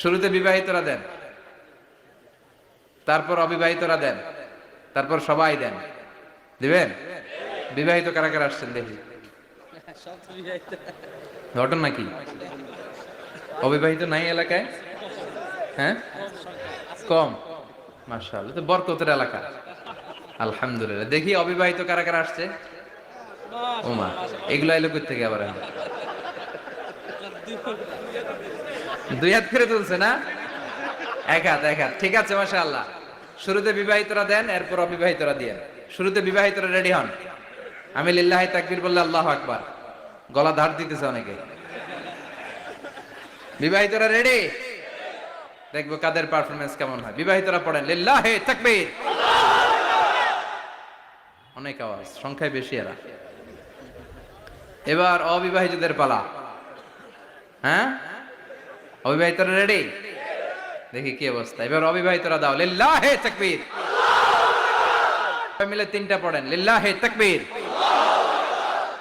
শুরুতে বিবাহিতরা দেন, তারপর অবিবাহিতরা দেন, তারপর সবাই দেন। দিবেন? বিবাহিত কারা কারা আসছেন দেখি। ঘটনা কি অবিবাহিত নাই এলাকায়? হ্যাঁ? কম। মার্শাল তো বরকতের এলাকা। আলহামদুলিল্লাহ, দেখি অবিবাহিত কারা কারা আসছে। ওমা এগুলো এলো থেকে আবার? দুই হাত করে তুলছে না? এক হাত এক হাত। ঠিক আছে মাসা আল্লাহ শুরুতে বিবাহিতরা দেন, এরপর অবিবাহিতরা দিয়ে। শুরুতে বিবাহিতরা রেডি হন। আমি লিল্লাহি তাকবির বললে আল্লাহ আকবার। গলা ধার দিতেছে অনেকে। বিবাহিতরা রেডি? দেখব কাদের পারফরমেন্স কেমন হয়। বিবাহিতরা পড়েন, লিল্লাহি তাকবীর। অনেক আওয়াজ, সংখ্যায় বেশি এরা। এবার অবিবাহিতদের পালা। হ্যাঁ? অবিবাহিতরা রেডি দেখি কি অবস্থা। এবার অবিবাহিতরা দাও। লিল্লাহে তাকবীর। সবাই মিলে তিনটা পড়েন। লিল্লাহে তাকবীর।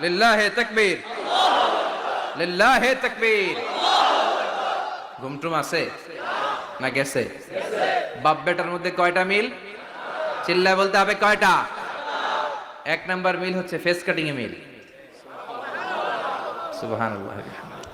লিল্লাহে তাকবীর। লিল্লাহে তাকবীর। ঘুমটুম আছে? না গেছে? বাপ বেটার মধ্যে কয়টা মিল? চিল্লায় বলতে হবে কয়টা? এক নাম্বার মিল হচ্ছে ফেস কাটিং এ মিল। সুবহানাল্লাহ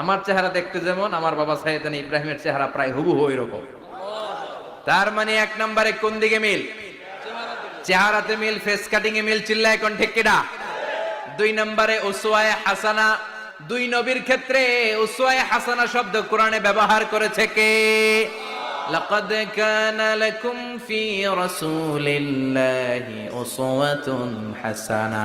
আমার চেহারা দেখতে যেমন, আমার বাবা সাইয়েদান ইব্রাহিমের চেহারা প্রায় হুবু হুবহু এরকম তার মানে এক নম্বরে কোন দিকে মিল? চেহারাতে মিল ফেস কাটিং এ মিল, চিল্লায় কোন ঠিক কিনা দুই নম্বরে উসওয়ায়ে হাসানা, দুই নবীর ক্ষেত্রে উসওয়ায়ে হাসানা শব্দ কোরআনে ব্যবহার করেছে কে? লাকুম ফি রাসূলিল্লাহি উসওয়াতুন হাসানা।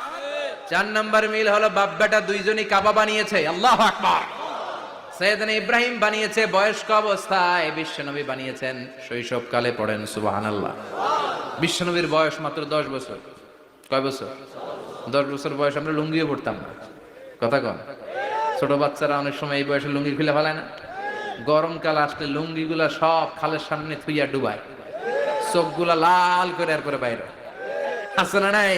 চার নাম্বার মিল হলো বাপ বেটা দুইজনই কাবা বানিয়েছে। আল্লাহ আকবার। সৈয়দনা ইব্রাহিম বানিয়েছে, বয়স্ক অবস্থায় বিশ্বনবী বানিয়েছেন, শৈশবকালে পড়েন, সুবহানাল্লাহ। বিশ্বনবীর বয়স মাত্র দশ বছর। কয় বছর? দশ বছর বয়স, আমরা লুঙ্গিও পড়তাম না। কথা কন। ছোট বাচ্চারা অনেক সময় এই বয়সে লুঙ্গি খুলে ফেলায় না। গরমকাল আসলে লুঙ্গিগুলা সব খালের সামনে থুইয়া ডুবায়। চোখগুলা লাল করে আর করে বাইরে। আছে না নাই?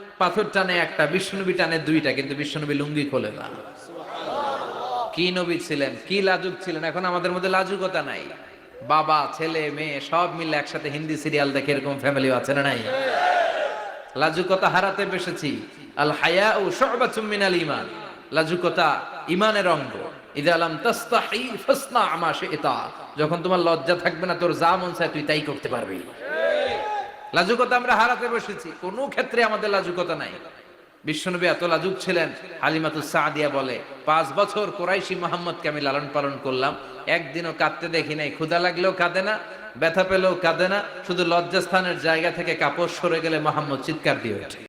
পাথর টানে একটা বিশ্বনবী টানে দুইটা, কিন্তু বিশ্বনবী লুঙ্গি খোলে না। কি নবী ছিলেন, কি লাজুক ছিলেন? এখন আমাদের মধ্যে লাজুকতা নাই। বাবা, ছেলে, মেয়ে, সব মিলে একসাথে হিন্দি সিরিয়াল দেখে এরকম ফ্যামিলি আছে না নাই? লাজুকতা হারাতে বসেছি। আল হায়া ও শোবাতুম মিনাল ইমান লাজুকতা ইমানের অঙ্গ। ইদা আলাম তাস্তাহি ফাসনা আমা শিতা। যখন তোমার লজ্জা থাকবে না, তোর যা মন চায় তুই তাই করতে পারবি। লাজুকতা আমরা হারাতে বসেছি। কোনো ক্ষেত্রে আমাদের লাজুকতা নাই। বিশ্বনবী এত লাজুক ছিলেন, হালিমাতুস সাদিয়া বলে, পাঁচ বছর কোরাইশি মোহাম্মদকে আমি লালন পালন করলাম। একদিনও কাঁদতে দেখি নাই ক্ষুদা লাগলেও কাঁদে না, ব্যথা পেলেও কাঁদে না, শুধু লজ্জাস্থানের জায়গা থেকে কাপড় সরে গেলে মোহাম্মদ চিৎকার দিয়ে ওঠে।